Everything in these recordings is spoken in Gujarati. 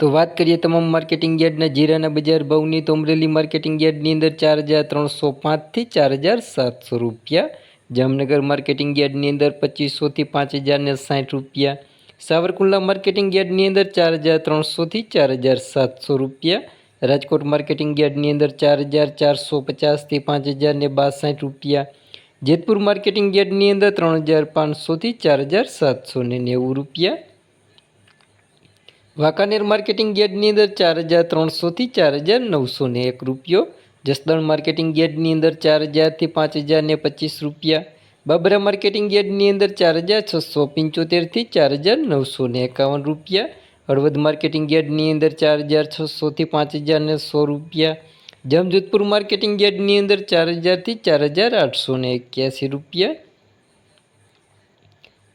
તો વાત કરીએ તમામ માર્કેટિંગ યાર્ડના જીરાના બજાર ભાવની, તો અમરેલી માર્કેટિંગ યાર્ડની અંદર ચાર હજાર ત્રણસો પાંચથી ચાર હજાર સાતસો રૂપિયા. જામનગર માર્કેટિંગ યાર્ડની અંદર પચીસોથી પાંચ હજારને સાઠ રૂપિયા. સાવરકુંડલા માર્કેટિંગ યાર્ડની અંદર ચાર હજાર ત્રણસોથી ચાર હજાર સાતસો રૂપિયા. રાજકોટ માર્કેટિંગ યાર્ડની અંદર ચાર હજાર ચારસો પચાસથી પાંચ હજારને બાસઠ રૂપિયા. જેતપુર માર્કેટિંગ યાર્ડની અંદર ત્રણ હજાર પાંચસોથી ચાર હજાર સાતસો નેવું રૂપિયા. વાંકાનેર માર્કેટિંગ યાર્ડની અંદર ચાર હજાર ત્રણસોથી ચાર હજાર નવસો ને એક રૂપિયો. જસદણ માર્કેટિંગ યાર્ડની અંદર ચાર હજારથી પાંચ હજાર ને પચીસ રૂપિયા. બાબરા માર્કેટિંગ યાર્ડની અંદર ચાર હજાર છસો પંચોતેરથી ચાર હજાર નવસો ને એકાવન રૂપિયા. હળવદ માર્કેટિંગ યાર્ડની અંદર ચાર હજાર છસોથી પાંચ હજાર ને સો રૂપિયા. જમજોધપુર માર્કેટિંગ યાર્ડની અંદર ચાર હજારથી ચાર હજાર આઠસો ને એક્યાસી રૂપિયા.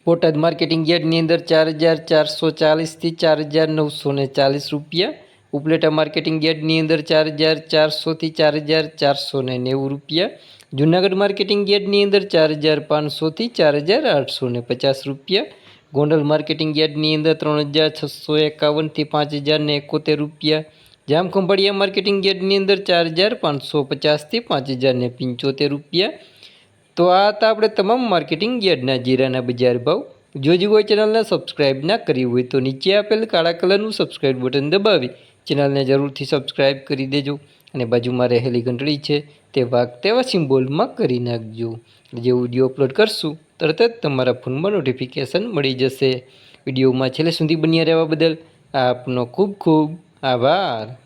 બોટાદ માર્કેટિંગ યાર્ડની અંદર ચાર હજાર ચારસો ચાલીસથી ચાર હજાર નવસો ને ચાલીસ રૂપિયા. ઉપલેટા માર્કેટિંગ યાર્ડની અંદર ચાર હજાર ચારસોથી ચાર હજાર ચારસો ને નેવું રૂપિયા. જૂનાગઢ માર્કેટિંગ યાર્ડની અંદર ચાર હજાર પાંચસોથી ચાર હજાર આઠસો ને પચાસ રૂપિયા. ગોંડલ માર્કેટિંગ યાર્ડની અંદર ત્રણ હજાર છસો એકાવનથી પાંચ હજાર ને એકોતેર રૂપિયા. જામખંભાળિયા માર્કેટિંગ યાર્ડની અંદર ચાર હજાર પાંચસો પચાસથી પાંચ હજાર ને પંચોતેર રૂપિયા. તો આ હતા આપણે તમામ માર્કેટિંગ યાર્ડના જીરાના બજાર ભાવ. જો જો કોઈ ચેનલને સબસ્ક્રાઇબ ના કરી હોય તો નીચે આપેલ કાળા કલરનું સબસ્ક્રાઇબ બટન દબાવી ચેનલને જરૂરથી સબસ્ક્રાઇબ કરી દેજો અને બાજુમાં રહેલી ઘંટડી છે તે વાઘ તેવા સિમ્બોલમાં કરી નાખજો. જે વીડિયો અપલોડ કરશું, તરત જ તમારા ફોનમાં નોટિફિકેશન મળી જશે. વિડીયોમાં છેલ્લે સુધી બન્યા રહેવા બદલ આપનો ખૂબ ખૂબ આભાર.